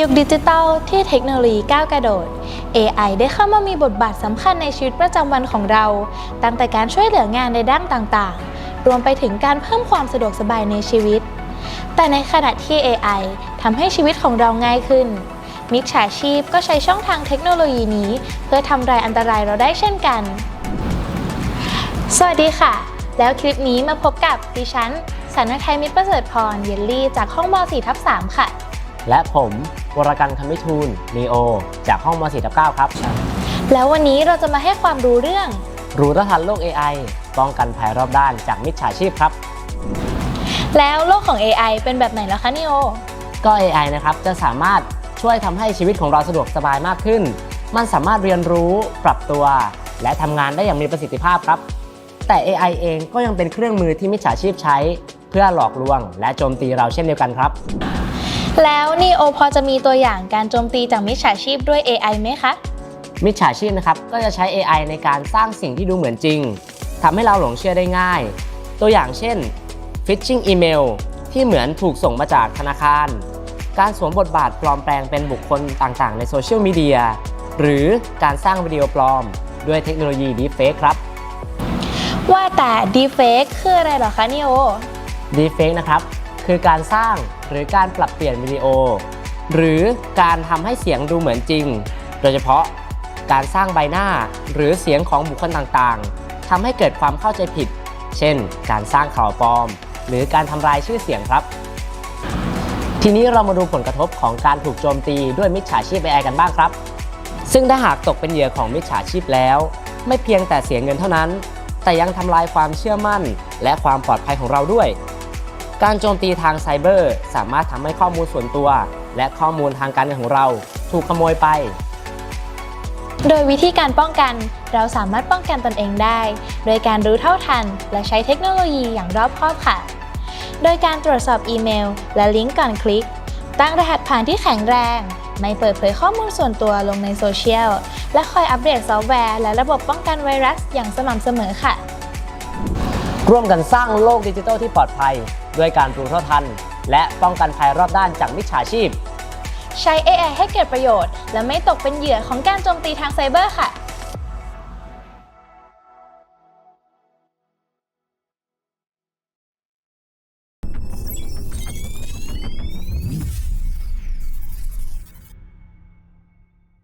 ยุคดิจิทัลที่เทคโนโลยีก้าวกระโดด AI ได้เข้ามามีบทบาทสำคัญในชีวิตประจำวันของเรา ตั้งแต่การช่วยเหลืองานในด้านต่างๆ รวมไปถึงการเพิ่มความสะดวกสบายในชีวิต แต่ในขณะที่ AI ทำให้ชีวิตของเราง่ายขึ้น มิจฉาชีพก็ใช้ช่องทางเทคโนโลยีนี้ เพื่อทำลายอันตรายเราได้เช่นกัน สวัสดีค่ะ แล้วคลิปนี้มาพบกับดิฉันสันนไทยมิตรประเสริฐพร เยลลี่ จากห้องม .4 ทับ3ค่ะ และผมวรกันคำวิทูลนีโอ จากห้องม .4 ทับ9ครับ แล้ววันนี้เราจะมาให้ความรู้เรื่อง รู้เท่าทันโลก AI ป้องกันภัยรอบด้านจากมิจฉาชีพครับ แล้วโลกของ AI เป็นแบบไหนแล้วคะนิโอ ก็ AI นะครับจะสามารถช่วยทำให้ชีวิตของเราสะดวกสบายมากขึ้น มันสามารถเรียนรู้ปรับตัว และทำงานได้อย่างมีประสิทธิภาพครับ แต่ AI เองก็ยังเป็นเครื่องมือที่มิจฉาชีพใช้ เพื่อหลอกลวง และโจมตีเราเช่นเดียวกันครับ แล้วนีโอพอจะมีตัวอย่างการโจมตีจากมิจฉาชีพด้วย AI ไหมคะ มิจฉาชีพนะครับก็จะใช้ AI ในการสร้างสิ่งที่ดูเหมือนจริงทำให้เราหลงเชื่อได้ง่าย ตัวอย่างเช่น phishing email ที่เหมือนถูกส่งมาจากธนาคาร การสวมบทบาทปลอมแปลงเป็นบุคคลต่างๆ ในโซเชียลมีเดียหรือการสร้างวิดีโอปลอม ด้วยเทคโนโลยี Deepfake ครับ ว่าแต่ Deepfake คืออะไรเหรอคะนิโอ Deepfake นะครับ คือการสร้างหรือการปรับเปลี่ยนวิดีโอ หรือการทำให้เสียงดูเหมือนจริง โดยเฉพาะการสร้างใบหน้าหรือเสียงของบุคคลต่างๆทำให้เกิดความเข้าใจผิด เช่น การสร้างข่าวปลอม หรือการทำลายชื่อเสียงครับ ทีนี้เรามาดูผลกระทบของการถูกโจมตีด้วยมิจฉาชีพ AI กันบ้างครับ ซึ่งถ้าหากตกเป็นเหยื่อของมิจฉาชีพแล้ว ไม่เพียงแต่เสียเงินเท่านั้น แต่ยังทำลายความเชื่อมั่น และความปลอดภัยของเราด้วย การโจมตีทางไซเบอร์ สามารถทำให้ข้อมูลส่วนตัว และข้อมูลทางการเงินของเรา ถูกขโมยไป โดยวิธีการป้องกันเราสามารถป้องกันตนเองได้ โดยการรู้เท่าทัน และใช้เทคโนโลยีอย่างรอบคอบค่ะ โดยการตรวจสอบอีเมล และลิงก์ก่อนคลิก ตั้งรหัสผ่านที่แข็งแรง ไม่เปิดเผยข้อมูลส่วนตัวลงในโซเชียล และคอยอัปเดตซอฟต์แวร์และระบบป้องกันไวรัสอย่างสม่ำเสมอค่ะ ร่วมกันสร้างโลกดิจิทัลที่ปลอดภัย ด้วยการรู้เท่าทัน และป้องกันภัยรอบด้านจากมิจฉาชีพ ใช้ AI ให้เกิดประโยชน์ และไม่ตกเป็นเหยื่อของการโจมตีทางไซเบอร์ค่ะ